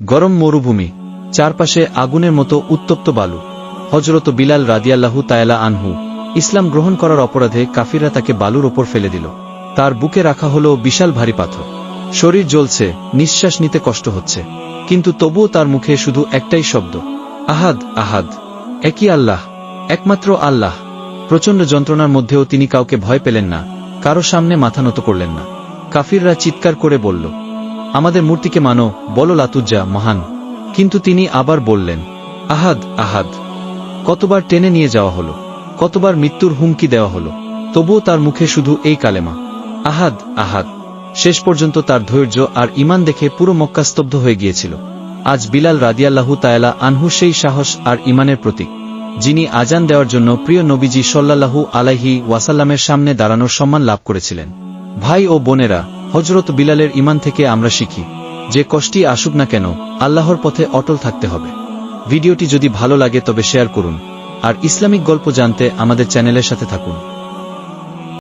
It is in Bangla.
গরম মরুভূমি, চারপাশে আগুনের মতো উত্তপ্ত বালু। হজরত বিলাল রাদিয়াল্লাহু তায়ালা আনহু ইসলাম গ্রহণ করার অপরাধে কাফিররা তাকে বালুর ওপর ফেলে দিল। তার বুকে রাখা হলো বিশাল ভারী পাথর। শরীর জ্বলছে, নিঃশ্বাস নিতে কষ্ট হচ্ছে। কিন্তু তবুও তার মুখে শুধু একটাই শব্দ, আহাদ আহাদ। একই আল্লাহ, একমাত্র আল্লাহ। প্রচণ্ড যন্ত্রণার মধ্যেও তিনি কাউকে ভয় পেলেন না, কারও সামনে মাথা নত করলেন না। কাফিররা চিৎকার করে বলল আমাদের মূর্তিকে মানো, বলো লাতুজ্জা, মহান। কিন্তু তিনি আবার বললেন, আহাদ আহাদ। কতবার টেনে নিয়ে যাওয়া হলো, কতবার মৃত্যুর হুমকি দেওয়া হলো, তবুও তার মুখে শুধু এই কালেমা, আহাদ আহাদ। শেষ পর্যন্ত তার ধৈর্য আর ইমান দেখে পুরো মক্কাস্তব্ধ হয়ে গিয়েছিল। আজ বিলাল রাদিয়াল্লাহু তায়ালা আনহু সেই সাহস আর ইমানের প্রতীক, যিনি আজান দেওয়ার জন্য প্রিয় নবীজি সল্লাল্লাহু আলাইহি ওয়াসাল্লামের সামনে দাঁড়ানোর সম্মান লাভ করেছিলেন। ভাই ও বোনেরা হজরত বিলালের ইমান থেকে আমরা শিখি, যে কষ্টই আসুক না কেন, আল্লাহর পথে অটল থাকতে হবে। ভিডিওটি যদি ভালো লাগে তবে শেয়ার করুন, আর ইসলামিক গল্প জানতে আমাদের চ্যানেলের সাথে থাকুন।